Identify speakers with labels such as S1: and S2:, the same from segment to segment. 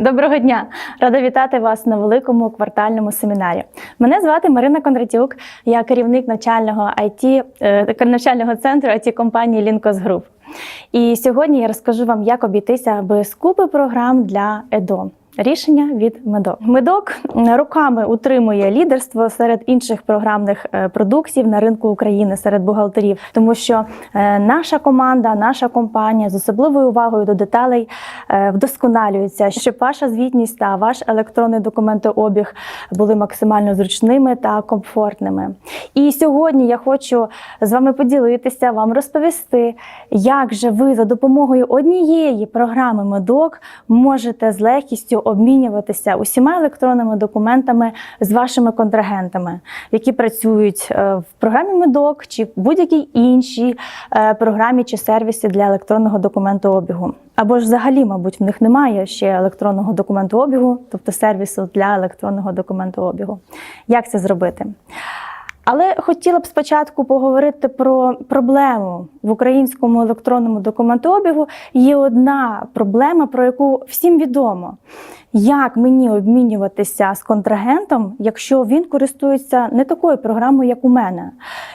S1: Доброго дня! Рада вітати вас на великому квартальному семінарі. Мене звати Марина Кондратюк, я керівник навчального IT, е, навчального центру it компанії Linkos Group. І сьогодні я розкажу вам, як обійтися без купи програм для ЕДО. Рішення від Медок. Медок роками утримує лідерство серед інших програмних е, продуктів на ринку України серед бухгалтерів, тому що е, наша команда, наша компанія з особливою увагою до деталей е, вдосконалюється, щоб ваша звітність та ваш електронний документообіг були максимально зручними та комфортними. І сьогодні я хочу з вами поділитися, вам розповісти, як же ви за допомогою однієї програми Медок можете з легкістю обмінюватися усіма електронними документами з вашими контрагентами, які працюють е, в програмі Медок чи в будь-якій іншій е, програмі чи сервісі для електронного документообігу. Або ж взагалі, мабуть, в них немає ще електронного документообігу, тобто сервісу для електронного документообігу. Як це зробити? Але хотіла б спочатку поговорити про проблему в українському електронному документообігу. Є одна проблема, про яку всім відомо. Як мені обмінюватися з контрагентом, якщо він користується не такою програмою, як у мене?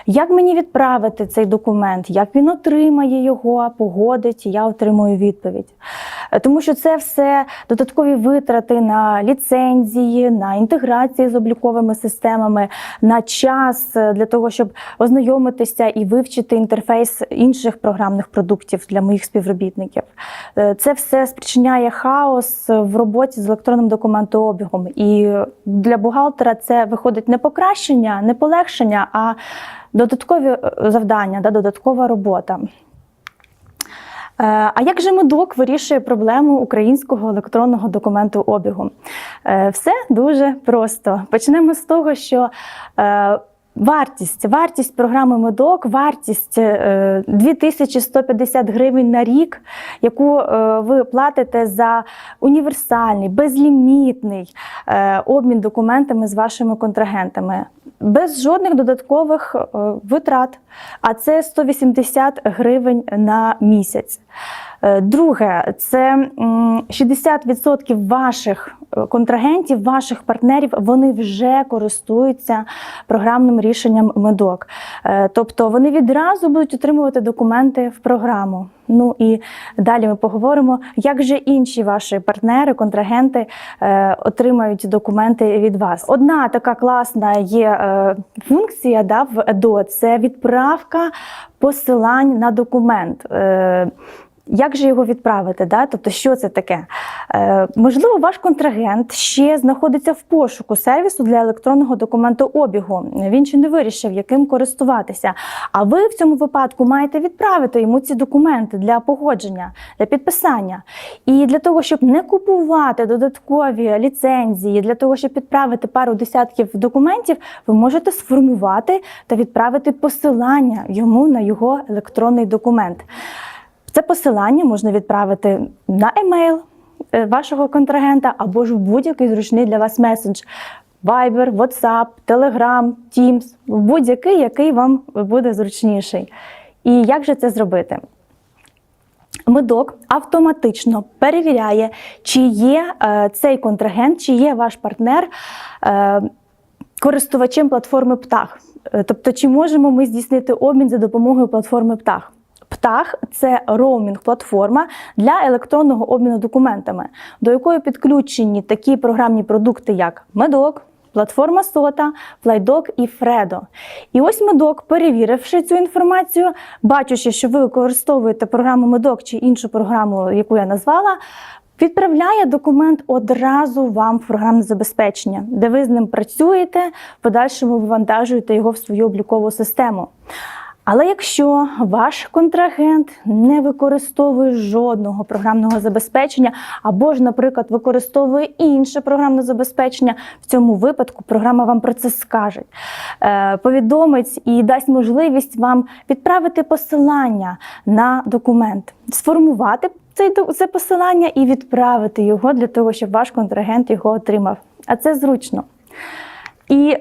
S1: Як мені відправити цей документ? Як він отримає його, погодить, я отримую відповідь? Е, Тому що це все додаткові витрати на ліцензії, на інтеграції з обліковими системами, на час е, для того, щоб ознайомитися і вивчити інтерфейс інших програмних продуктів для моїх співробітників. Е, Це все спричиняє хаос в роботі з електронним документообігом. І для бухгалтера це виходить не покращення, не полегшення, а додаткові завдання, да, додаткова робота. Е, А як же медок вирішує проблему українського електронного документу обігу? Е, Все дуже просто. Почнемо з того, що е, Вартість, вартість програми Медок, вартість е, 2150 гривень на рік, яку е, ви платите за універсальний, безлімітний е, обмін документами з вашими контрагентами, без жодних додаткових е, витрат. А це 180 гривень на місяць. Е, Друге, це 60% ваших е, контрагентів, ваших партнерів, вони вже користуються програмним рішенням медок. Е, Тобто вони відразу будуть отримувати документи в програму. Ну і далі ми поговоримо, як же інші ваші партнери, контрагенти отримають документи від вас. Одна така класна є функція да, в ЕДО це відправка посилань на документ. Як же його відправити? Да? Тобто, що це таке? Е, можливо, ваш контрагент ще знаходиться в пошуку сервісу для електронного документообігу. Він ще не вирішив, яким користуватися. А ви в цьому випадку маєте відправити йому ці документи для погодження, для підписання. І для того, щоб не купувати додаткові ліцензії, для того, щоб відправити пару десятків документів, ви можете сформувати та відправити посилання йому на його електронний документ. Це посилання можна відправити на емейл е, вашого контрагента або ж в будь-який зручний для вас меседж. Viber, WhatsApp, Telegram, Teams, будь-який, який вам буде зручніший. І як же це зробити? Медок автоматично перевіряє, чи є е, цей контрагент, чи є ваш партнер е, користувачем платформи Птах. Е, Тобто, чи можемо ми здійснити обмін за допомогою платформи Птах? Птах це роумінг-платформа для електронного обміну документами, до якої підключені такі програмні продукти, як Медок, платформа Сота, Флайдок і Фредо. І ось Медок, перевіривши цю інформацію, бачачи, що ви використовуєте програму Медок чи іншу програму, яку я назвала. Відправляє документ одразу вам в програмне забезпечення, де ви з ним працюєте, в подальшому вивантажуєте його в свою облікову систему. Але якщо ваш контрагент не використовує жодного програмного забезпечення, або ж, наприклад, використовує інше програмне забезпечення, в цьому випадку програма вам про це скаже, е, повідомить і дасть можливість вам відправити посилання на документ, сформувати цей це посилання і відправити його для того, щоб ваш контрагент його отримав. А це зручно. І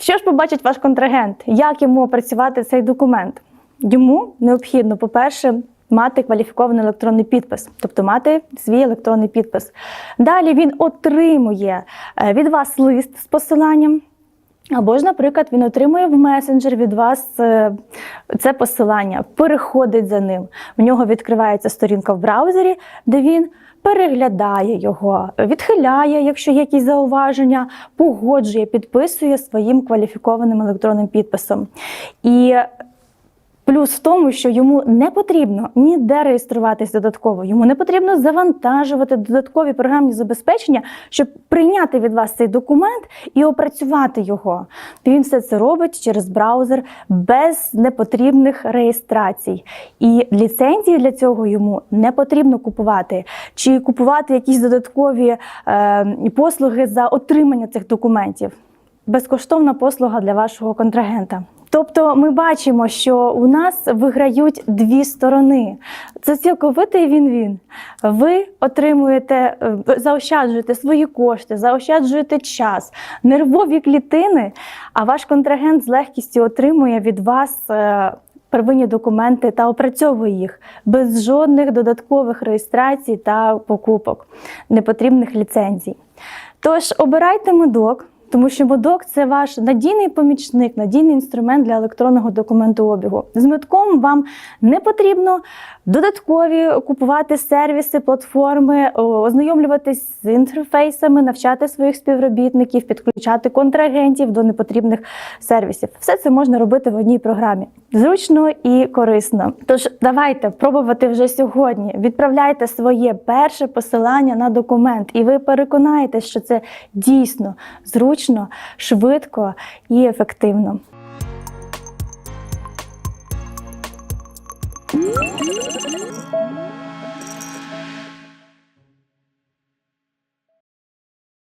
S1: що ж побачить ваш контрагент? Як йому опрацювати цей документ? Йому необхідно, по-перше, мати кваліфікований електронний підпис, тобто мати свій електронний підпис. Далі він отримує е, від вас лист з посиланням. Або ж, наприклад, він отримує в месенджер від вас е, це посилання, переходить за ним. В нього відкривається сторінка в браузері, де він переглядає його, відхиляє, якщо є якісь зауваження, погоджує, підписує своїм кваліфікованим електронним підписом. І Плюс в тому, що йому не потрібно ніде реєструватись додатково, йому не потрібно завантажувати додаткові програмні забезпечення, щоб прийняти від вас цей документ і опрацювати його. Він все це робить через браузер без непотрібних реєстрацій. І ліцензії для цього йому не потрібно купувати, чи купувати якісь додаткові е, послуги за отримання цих документів. Безкоштовна послуга для вашого контрагента. Тобто ми бачимо, що у нас виграють дві сторони. Це цілковитий він-він. Ви отримуєте, е, заощаджуєте свої кошти, заощаджуєте час, нервові клітини, а ваш контрагент з легкістю отримує від вас. е, Первинні документи та опрацьовує їх без жодних додаткових реєстрацій та покупок, непотрібних ліцензій. Тож обирайте медок, тому що медок це ваш надійний помічник, надійний інструмент для електронного документообігу. З медком вам не потрібно додаткові купувати сервіси, платформи, ознайомлюватись з інтерфейсами, навчати своїх співробітників, підключати контрагентів до непотрібних сервісів. Все це можна робити в одній програмі. Зручно і корисно. Тож давайте пробувати вже сьогодні. Відправляйте своє перше посилання на документ, і ви переконаєтесь, що це дійсно зручно, швидко і ефективно.
S2: Thank you.